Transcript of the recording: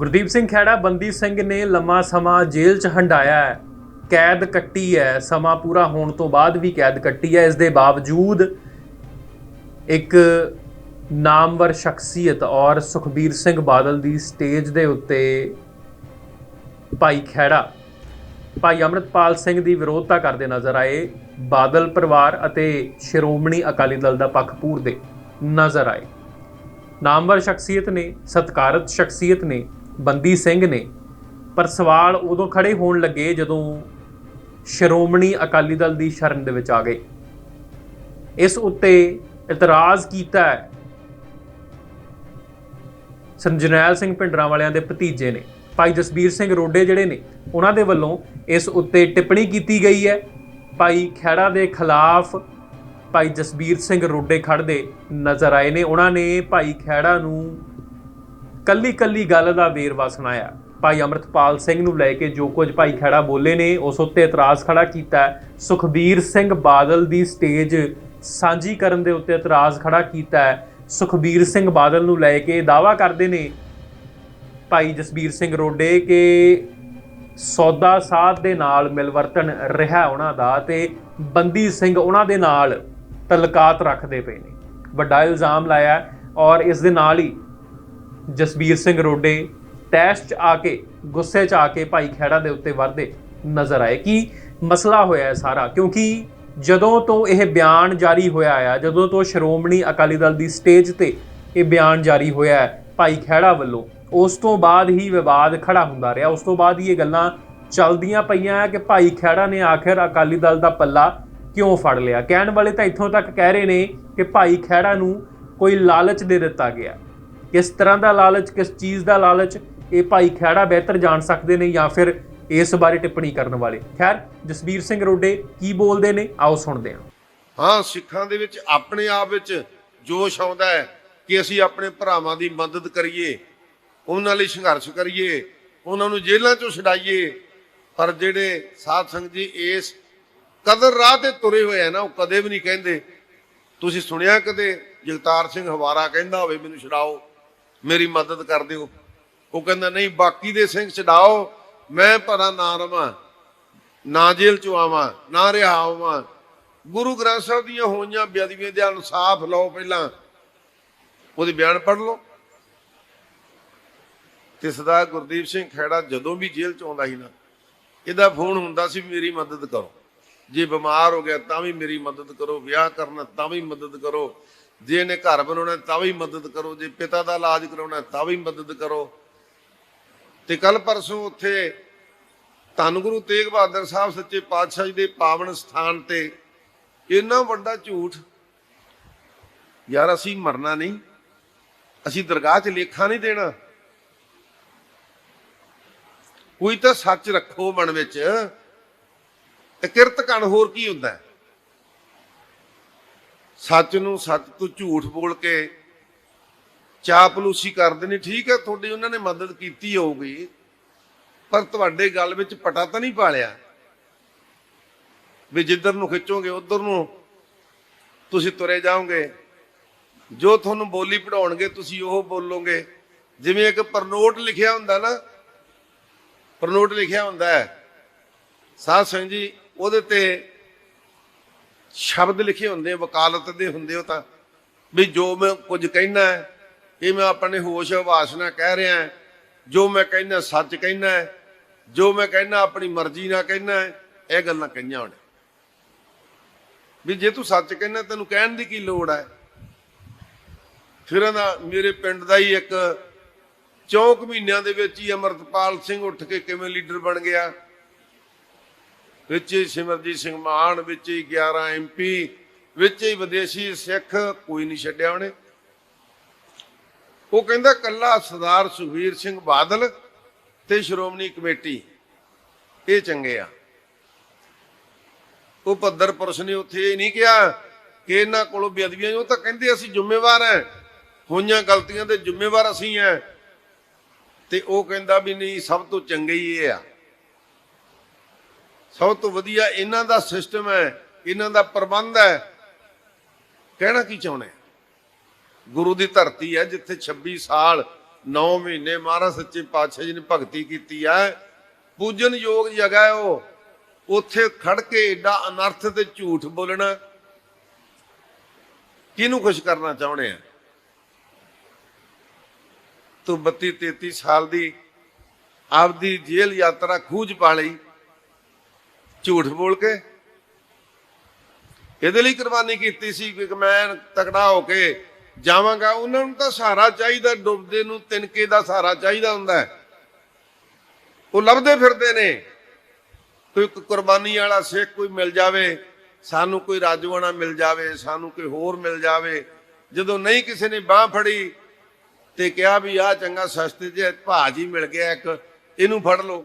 ਗੁਰਦੀਪ ਸਿੰਘ ਖੈੜਾ ਬੰਦੀ ਸਿੰਘ ਨੇ ਲੰਮਾ ਸਮਾਂ ਜੇਲ੍ਹ 'ਚ ਹੰਡਾਇਆ ਹੈ। ਕੈਦ ਕੱਟੀ ਹੈ। ਸਮਾਂ ਪੂਰਾ ਹੋਣ ਤੋਂ ਬਾਅਦ ਵੀ ਕੈਦ ਕੱਟੀ ਹੈ। ਇਸ ਦੇ ਬਾਵਜੂਦ ਇੱਕ ਨਾਮਵਰ ਸ਼ਖਸੀਅਤ ਔਰ ਸੁਖਬੀਰ ਸਿੰਘ ਬਾਦਲ ਦੀ ਸਟੇਜ ਦੇ ਉੱਤੇ ਭਾਈ ਖੈੜਾ ਭਾਈ ਅਮਰਤਪਾਲ ਸਿੰਘ ਦੀ ਵਿਰੋਧਤਾ ਕਰਦੇ ਨਜ਼ਰ ਆਏ। ਬਾਦਲ ਪਰਿਵਾਰ ਅਤੇ ਸ਼੍ਰੋਮਣੀ ਅਕਾਲੀ ਦਲ ਦਾ ਪੱਖ ਪੂਰਦੇ ਨਜ਼ਰ ਆਏ। ਨਾਮਵਰ ਸ਼ਖਸੀਅਤ ਨੇ, ਸਤਕਾਰਤ ਸ਼ਖਸੀਅਤ ਨੇ ਬੰਦੀ ਸਿੰਘ ਨੇ, ਪਰ ਸਵਾਲ ਉਦੋਂ ਖੜੇ ਹੋਣ ਲੱਗੇ ਜਦੋਂ ਸ਼੍ਰੋਮਣੀ ਅਕਾਲੀ ਦਲ ਦੀ ਸ਼ਰਨ ਦੇ ਵਿੱਚ ਆ ਗਏ। ਇਸ ਉੱਤੇ ਇਤਰਾਜ਼ ਕੀਤਾ ਹੈ ਸੰਜਨੈਲ ਸਿੰਘ ਪਿੰਡਰਾਂ ਵਾਲਿਆਂ ਦੇ ਭਤੀਜੇ ਨੇ। ਭਾਈ ਜਸਬੀਰ ਸਿੰਘ ਰੋਡੇ ਜਿਹੜੇ ਨੇ, ਉਹਨਾਂ ਦੇ ਵੱਲੋਂ ਇਸ ਉੱਤੇ ਟਿੱਪਣੀ ਕੀਤੀ ਗਈ ਹੈ। ਭਾਈ ਖੈੜਾ ਦੇ ਖਿਲਾਫ ਭਾਈ ਜਸਬੀਰ ਸਿੰਘ ਰੋਡੇ ਖੜਦੇ ਨਜ਼ਰ ਆਏ ਨੇ। ਉਹਨਾਂ ਨੇ ਭਾਈ ਖੈੜਾ ਨੂੰ ਕੱਲੀ ਕੱਲੀ ਗੱਲ ਦਾ ਵੇਰਵਾ ਸੁਣਾਇਆ। ਭਾਈ ਅਮਰਤਪਾਲ ਸਿੰਘ ਨੂੰ ਲੈ ਕੇ ਜੋ ਕੁਝ ਭਾਈ ਖੈੜਾ ਬੋਲੇ ਨੇ, ਉਸ ਉੱਤੇ ਇਤਰਾਜ਼ ਖੜਾ ਕੀਤਾ। ਸੁਖਬੀਰ ਸਿੰਘ ਬਾਦਲ ਦੀ ਸਟੇਜ ਸਾਂਝੀ ਕਰਨ ਦੇ ਉੱਤੇ ਇਤਰਾਜ਼ ਖੜਾ ਕੀਤਾ। ਸੁਖਬੀਰ ਸਿੰਘ ਬਾਦਲ ਨੂੰ ਲੈ ਕੇ ਦਾਵਾ ਕਰਦੇ ਨੇ ਭਾਈ ਜਸਬੀਰ ਸਿੰਘ ਰੋਡੇ ਕਿ ਸੌਦਾ ਸਾਧ ਦੇ ਨਾਲ ਮਿਲਵਰਤਨ ਰਿਹਾ ਉਹਨਾਂ ਦਾ ਤੇ ਬੰਦੀ ਸਿੰਘ ਉਹਨਾਂ ਦੇ ਨਾਲ ਤਲਕਾਤ ਰੱਖਦੇ ਪਏ ਨੇ। ਵੱਡਾ ਇਲਜ਼ਾਮ ਲਾਇਆ ਔਰ ਇਸ ਦੇ ਨਾਲ ਹੀ ਜਸਬੀਰ ਸਿੰਘ ਰੋਡੇ ਤੈਸ਼ 'ਚ ਆ ਕੇ, ਗੁੱਸੇ 'ਚ ਆ ਕੇ ਭਾਈ ਖੈੜਾ ਦੇ ਉੱਤੇ ਵਰਦੇ ਨਜ਼ਰ ਆਏ। ਕਿ ਮਸਲਾ ਹੋਇਆ ਹੈ ਸਾਰਾ? ਕਿਉਂਕਿ ਜਦੋਂ ਤੋਂ ਇਹ ਬਿਆਨ ਜਾਰੀ ਹੋਇਆ ਆ, ਜਦੋਂ ਤੋਂ ਸ਼੍ਰੋਮਣੀ ਅਕਾਲੀ ਦਲ ਦੀ ਸਟੇਜ ਤੇ ਇਹ ਬਿਆਨ ਜਾਰੀ ਹੋਇਆ ਹੈ ਭਾਈ ਖੈੜਾ ਵੱਲੋਂ, ਉਸ ਤੋਂ ਬਾਅਦ ਹੀ ਵਿਵਾਦ ਖੜਾ ਹੁੰਦਾ ਰਿਹਾ। ਉਸ ਤੋਂ ਬਾਅਦ ਹੀ ਇਹ ਗੱਲਾਂ ਚੱਲਦੀਆਂ ਪਈਆਂ ਕਿ ਭਾਈ ਖੈੜਾ ਨੇ ਆਖਿਰ ਅਕਾਲੀ ਦਲ ਦਾ ਪੱਲਾ ਕਿਉਂ ਫੜ ਲਿਆ? ਕਹਿਣ ਵਾਲੇ ਤਾਂ ਇੱਥੋਂ ਤੱਕ ਕਹਿ ਰਹੇ ਨੇ ਕਿ ਭਾਈ ਖੈੜਾ ਨੂੰ ਕੋਈ ਲਾਲਚ ਦੇ ਦਿੱਤਾ ਗਿਆ। ਕਿਸ ਤਰ੍ਹਾਂ ਦਾ ਲਾਲਚ, ਕਿਸ ਚੀਜ਼ ਦਾ ਲਾਲਚ, ਇਹ ਭਾਈ ਖੈੜਾ ਬਿਹਤਰ ਜਾਣ ਸਕਦੇ ਨੇ ਜਾਂ ਫਿਰ ਇਸ ਬਾਰੇ ਟਿੱਪਣੀ ਕਰਨ ਵਾਲੇ? ਖੈਰ ਜਸਬੀਰ ਸਿੰਘ ਰੋਡੇ ਕੀ ਬੋਲਦੇ ਨੇ? ਆਓ ਸੁਣਦੇ ਹਾਂ। ਹਾਂ, ਸਿੱਖਾਂ ਦੇ ਵਿੱਚ ਆਪਣੇ ਆਪ ਵਿੱਚ ਜੋਸ਼ ਆਉਂਦਾ ਹੈ ਕਿ ਅਸੀਂ ਆਪਣੇ ਭਰਾਵਾਂ ਦੀ ਮਦਦ ਕਰੀਏ, ਉਹਨਾਂ ਲਈ ਸੰਘਰਸ਼ ਕਰੀਏ, ਉਹਨਾਂ ਨੂੰ ਜੇਲ੍ਹਾਂ ਚੋਂ ਛਡਾਈਏ। ਪਰ ਜਿਹੜੇ ਸਾਧ ਸੰਗਤ ਜੀ ਇਸ ਕਦਰ ਰਾਹ ਤੇ ਤੁਰੇ ਹੋਏ ਆ ਨਾ, ਉਹ ਕਦੇ ਵੀ ਨਹੀਂ ਕਹਿੰਦੇ। ਤੁਸੀਂ ਸੁਣਿਆ ਕਦੇ ਜਗਤਾਰ ਸਿੰਘ ਹਵਾਰਾ ਕਹਿੰਦਾ ਹੋਵੇ, ਮੈਨੂੰ ਛਡਾਓ। ਮੇਰੀ ਮਦਦ ਕਰ ਦਿਓ। ਉਹ ਕਹਿੰਦਾ, ਨਹੀਂ, ਬਾਕੀ ਦੇ ਸਿੰਘ ਛਡਾਓ। ਮੈਂ ਭਰਾ ਨਾ ਰਵਾਂ, ਨਾ ਜੇਲ੍ਹ ਚੋਂ ਆਵਾਂ, ਨਾ ਰਿਹਾ ਆਵਾਂ ਗੁਰੂ ਗ੍ਰੰਥ ਸਾਹਿਬ ਦੀਆਂ ਹੋਈਆਂ ਬੇਅਦਬੀਆਂ ਦੇ ਇਨਸਾਫ ਲਓ ਪਹਿਲਾਂ। ਉਹਦੇ ਬਿਆਨ ਪੜ੍ਹ ਲਓ। ਤੇ ਸਰਦਾਰ ਗੁਰਦੀਪ ਸਿੰਘ ਖੈੜਾ ਜਦੋਂ ਵੀ ਜੇਲ੍ਹ ਚ ਆਉਂਦਾ ਸੀ ਨਾ, ਇਹਦਾ ਫੋਨ ਹੁੰਦਾ ਸੀ, ਮੇਰੀ ਮਦਦ ਕਰੋ। ਜੇ ਬਿਮਾਰ ਹੋ ਗਿਆ ਤਾਂ ਵੀ ਮੇਰੀ ਮਦਦ ਕਰੋ, ਵਿਆਹ ਕਰਨਾ ਤਾਂ ਵੀ ਮਦਦ ਕਰੋ। ਜੇ ਇਹਨੇ ਘਰ ਬਣਾਉਣਾ ਤਾਂ ਵੀ ਮਦਦ ਕਰੋ, ਜੇ ਪਿਤਾ ਦਾ ਇਲਾਜ ਕਰਾਉਣਾ ਤਾਂ ਵੀ ਮਦਦ ਕਰੋ। ਤੇ ਕੱਲ ਪਰਸੋਂ ਉੱਥੇ ਧੰਨ ਗੁਰੂ ਤੇਗ ਬਹਾਦਰ ਸਾਹਿਬ ਸੱਚੇ ਪਾਤਸ਼ਾਹ ਜੀ ਦੇ ਪਾਵਨ ਸਥਾਨ ਤੇ ਇੰਨਾ ਵੱਡਾ ਝੂਠ, ਯਾਰ ਅਸੀਂ ਮਰਨਾ ਨਹੀਂ, ਅਸੀਂ ਦਰਗਾਹ 'ਚ ਲੇਖਾ ਨਹੀਂ ਦੇਣਾ। ਕੋਈ ਤਾਂ ਸੱਚ ਰੱਖੋ ਮਨ ਵਿੱਚ। ਤੇ ਕਿਰਤ ਕਣ ਹੋਰ ਕੀ ਹੁੰਦਾ? ਸੱਚ ਨੂੰ ਸੱਚ ਤੋਂ ਝੂਠ ਬੋਲ ਕੇ ਚਾਪਲੂਸੀ ਕਰਦੇ ਨੇ, ਠੀਕ ਹੈ, ਤੁਹਾਡੀ ਉਹਨਾਂ ਨੇ ਮਦਦ ਕੀਤੀ ਹੋਊਗੀ, ਪਰ ਤੁਹਾਡੇ ਗੱਲ ਵਿੱਚ ਪਟਾ ਤਾਂ ਨਹੀਂ ਪਾਲਿਆ। ਵੀ ਜਿੱਧਰ ਨੂੰ ਖਿੱਚੋਗੇ, ਉਧਰ ਨੂੰ ਤੁਸੀਂ ਤੁਰੇ ਜਾਓਗੇ। ਜੋ ਤੁਹਾਨੂੰ ਬੋਲੀ ਪੜਾਉਣਗੇ, ਤੁਸੀਂ ਉਹ ਬੋਲੋਗੇ। ਜਿਵੇਂ ਇੱਕ ਪਰਨੋਟ ਲਿਖਿਆ ਹੁੰਦਾ ਨਾ, ਪਰਨੋਟ ਲਿਖਿਆ ਹੁੰਦਾ ਹੈ। ਸਾਧ ਸਿੰਘ ਜੀ ਉਹਦੇ ਤੇ ਸ਼ਬਦ ਲਿਖੇ ਹੁੰਦੇ ਵਕਾਲਤ ਦੇ ਹੁੰਦੇ ਉਹ ਤਾਂ। ਵੀ ਜੋ ਮੈਂ ਕੁਝ ਕਹਿਣਾ ਹੈ ਇਹ ਮੈਂ ਆਪਣੇ ਹੋਸ਼ ਹਵਾਸ ਨਾਲ ਕਹਿ ਰਿਹਾ ਜੋ ਮੈਂ ਕਹਿਣਾ ਸੱਚ ਕਹਿਣਾ ਹੈ, ਜੋ ਮੈਂ ਕਹਿਣਾ ਆਪਣੀ ਮਰਜ਼ੀ ਨਾਲ ਕਹਿਣਾ ਹੈ, ਇਹ ਗੱਲਾਂ ਕਹੀਆਂ ਹੋਣ ਵੀ ਜੇ ਤੂੰ ਸੱਚ ਕਹਿਣਾ, ਤੈਨੂੰ ਕਹਿਣ ਦੀ ਕੀ ਲੋੜ ਹੈ? ਫਿਰ ਇਹਦਾ ਮੇਰੇ ਪਿੰਡ ਦਾ ਹੀ ਇੱਕ ਚੌਂਕ ਮਹੀਨਿਆਂ ਦੇ ਵਿੱਚ ਹੀ ਅਮਰਤਪਾਲ ਸਿੰਘ ਉੱਠ ਕੇ ਕਿਵੇਂ ਲੀਡਰ ਬਣ ਗਿਆ। ਵਿੱਚ ਹੀ ਸਿਮਰਜੀਤ ਸਿੰਘ ਮਾਨ, ਵਿੱਚ ਹੀ 11 ਐਮਪੀ ਵਿੱਚ ਹੀ ਵਿਦੇਸ਼ੀ ਸਿੱਖ, ਕੋਈ ਨਹੀਂ ਛੱਡਿਆ ਉਹਨੇ। ਉਹ ਕਹਿੰਦਾ ਕੱਲਾ ਸਰਦਾਰ ਸੁਖਵੀਰ ਸਿੰਘ ਬਾਦਲ ਤੇ ਸ਼੍ਰੋਮਣੀ ਕਮੇਟੀ, ਇਹ ਚੰਗੇ ਆ। ਉਹ ਪੱਧਰ ਪੁਰਸ਼ ਨੇ ਉੱਥੇ ਇਹ ਨਹੀਂ ਕਿਹਾ ਕਿ ਇਹਨਾਂ ਕੋਲੋਂ ਬੇਅਦਬੀਆਂ, ਉਹ ਤਾਂ ਕਹਿੰਦੇ ਅਸੀਂ ਜ਼ਿੰਮੇਵਾਰ ਹਾਂ। ਹੋਈਆਂ ਗਲਤੀਆਂ ਦੇ ਜ਼ਿੰਮੇਵਾਰ ਅਸੀਂ ਹਾਂ। ਤੇ ਉਹ ਕਹਿੰਦਾ ਵੀ ਨਹੀਂ, ਸਭ ਤੋਂ ਚੰਗੇ ਹੀ ਇਹ ਆ। ਸਭ ਤੋਂ ਵਧੀਆ ਇਹਨਾਂ ਦਾ ਸਿਸਟਮ ਹੈ, ਇਹਨਾਂ ਦਾ ਪ੍ਰਬੰਧ ਹੈ। ਕਹਿਣਾ ਕੀ ਚਾਹੁੰਦੇ ਗੁਰੂ ਦੀ ਧਰਤੀ ਹੈ, ਜਿੱਥੇ 26 ਸਾਲ 9 ਮਹੀਨੇ ਮਹਾਰਾਜ ਸੱਚੇ ਪਾਤਸ਼ਾਹ ਜੀ ਨੇ ਭਗਤੀ ਕੀਤੀ ਹੈ। ਪੂਜਨ ਯੋਗ ਜਗ੍ਹਾ ਹੈ ਉਹ। ਉੱਥੇ ਖੜ ਕੇ ਏਡਾ ਅਨਰਥ ਤੇ ਝੂਠ ਬੋਲਣਾ। ਕਿਹਨੂੰ ਖੁਸ਼ ਕਰਨਾ ਚਾਹੁੰਦੇ ਆ? ਤੂੰ 32 33 ਸਾਲ ਦੀ ਆਪਦੀ ਜੇਲ੍ਹ ਯਾਤਰਾ ਖੂਜ ਪਾ ਲਈ। ਝੂਠ ਬੋਲ ਕੇ। ਇਹਦੇ ਲਈ ਕੁਰਬਾਨੀ ਕੀਤੀ ਸੀ ਕਿ ਮੈਂ ਤਕੜਾ ਹੋ ਕੇ ਜਾਵਾਂਗਾ। ਉਹਨਾਂ ਨੂੰ ਤਾਂ ਸਹਾਰਾ ਚਾਹੀਦਾ, ਡੁੱਬਦੇ ਨੂੰ ਤਿਨਕੇ ਦਾ ਸਹਾਰਾ ਚਾਹੀਦਾ ਹੁੰਦਾ ਉਹ ਲੱਭਦੇ ਫਿਰਦੇ ਨੇ। ਕੋਈ ਕੁਰਬਾਨੀ ਵਾਲਾ ਸਿੱਖ ਕੋਈ ਮਿਲ ਜਾਵੇ, ਸਾਨੂੰ ਕੋਈ ਰਾਜਵਾਨਾ ਮਿਲ ਜਾਵੇ, ਸਾਨੂੰ ਕੋਈ ਹੋਰ ਮਿਲ ਜਾਵੇ। ਜਦੋਂ ਨਹੀਂ ਕਿਸੇ ਨੇ ਬਾਹ ਫੜੀ ਤੇ ਕਿਹਾ ਵੀ ਆ ਚੰਗਾ ਸਸਤੇ ਜਿਹੇ ਭਾਜ ਮਿਲ ਗਿਆ, ਇੱਕ ਇਹਨੂੰ ਫੜ ਲਓ।